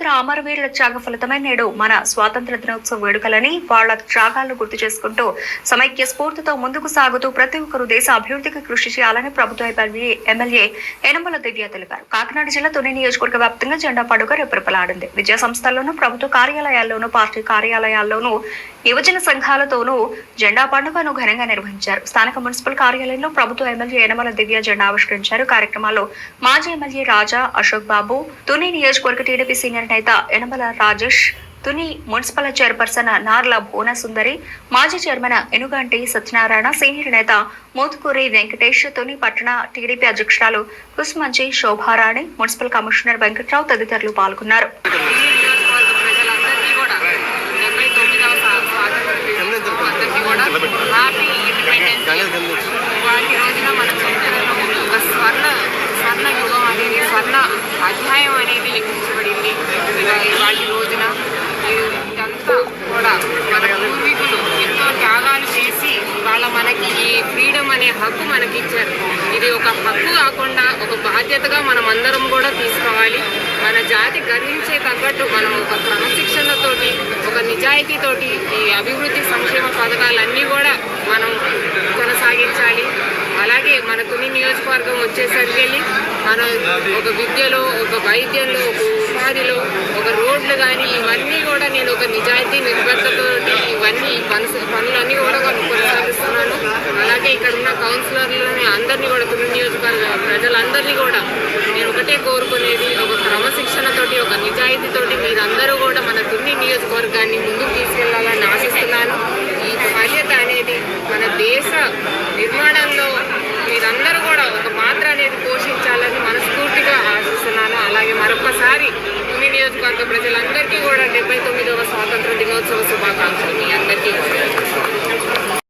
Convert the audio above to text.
స్వాతంత్ర అమరవీరుల త్యాగ ఫలితమే నేడు మన స్వాతంత్ర దినోత్సవ వేడుకలని వాళ్ళ త్యాగాలను గుర్తు చేసుకుంటూ సమైక్య స్ఫూర్తితో ముందుకు సాగుతూ ప్రతి ఒక్కరూ దేశ అభివృద్ధికి కృషి చేయాలని ప్రభుత్వ ఎమ్మెల్యే ఎమ్మెల్యే యనమల దివ్య తెలిపారు. కాకినాడ జిల్లా తుని నియోజకవర్గ వ్యాప్తంగా జెండా పండుగ రెప్పరెప్పలాడింది విద్యా సంస్థల్లోనూ ప్రభుత్వ కార్యాలయాల్లోనూ పార్టీ కార్యాలయాల్లోనూ యువజన సంఘాలతోనూ జెండా పండుగను ఘనంగా నిర్వహించారు. స్థానిక మున్సిపల్ కార్యాలయంలో ప్రభుత్వ ఎమ్మెల్యే యనమల దివ్య జెండా ఆవిష్కరించారు. కార్యక్రమాల్లో మాజీ ఎమ్మెల్యే రాజా అశోక్ బాబు తుని నియోజకవర్గ టీడీపీ సీనియర్ నేత యనమల రాజేష్ తుని మున్సిపల్ చైర్పర్సన్ నార్ల భువన సుందరి మాజీ చైర్మన్ ఎనుగంటి సత్యనారాయణ సీనియర్ నేత మోతుకూరి వెంకటేష్ తుని పట్టణ టీడీపీ అధ్యక్షురాలు కుస్మంచి శోభారాణి మున్సిపల్ కమిషనర్ వెంకట్రావు తదితరులు పాల్గొన్నారు. Happy independence. వాటి రోజున మన ఈ ఫ్రీడమ్ అనే హక్కు మనకి ఇచ్చారు ఇది ఒక హక్కు కాకుండా ఒక బాధ్యతగా మనం అందరం కూడా తీసుకోవాలి. మన జాతి గర్వించే తగ్గట్టు మనం ఒక క్రమశిక్షణతోటి ఒక నిజాయితీతోటి ఈ అభివృద్ధి సంక్షేమ పథకాలన్నీ కూడా మనం కొనసాగించాలి. అలాగే మన తుని నియోజకవర్గం వచ్చేసరికి మన ఒక విద్యలో ఒక వైద్యంలో ఒక ఉపాధిలో ఒక రోడ్లు కానీ ఇవన్నీ కూడా నేను ఒక నిజాయితీ నిబద్ధతతోటి ఇవన్నీ పనులు పనులన్నీ కూడా కొన- చేస్తున్నాను అలాగే ఇక్కడ ఉన్న కౌన్సిలర్లని అందరినీ కూడా తుని నియోజకవర్గ ప్రజలందరినీ కూడా నేను ఒకటే కోరుకునేది ఒక క్రమశిక్షణతోటి ఒక నిజాయితీతోటి మీరందరూ కూడా మన తుని నియోజకవర్గాన్ని ముందుకు తీసుకెళ్ళాలని ఆశిస్తున్నాను. ఈ బాధ్యత అనేది మన దేశ నిర్మాణంలో మీరందరూ కూడా ఒక పాత్ర అనేది పోషించాలని మనస్ఫూర్తిగా ఆశిస్తున్నాను. అలాగే మరొకసారి తుని నియోజకవర్గ ప్రజలందరికీ కూడా డెబ్బై తొమ్మిదవ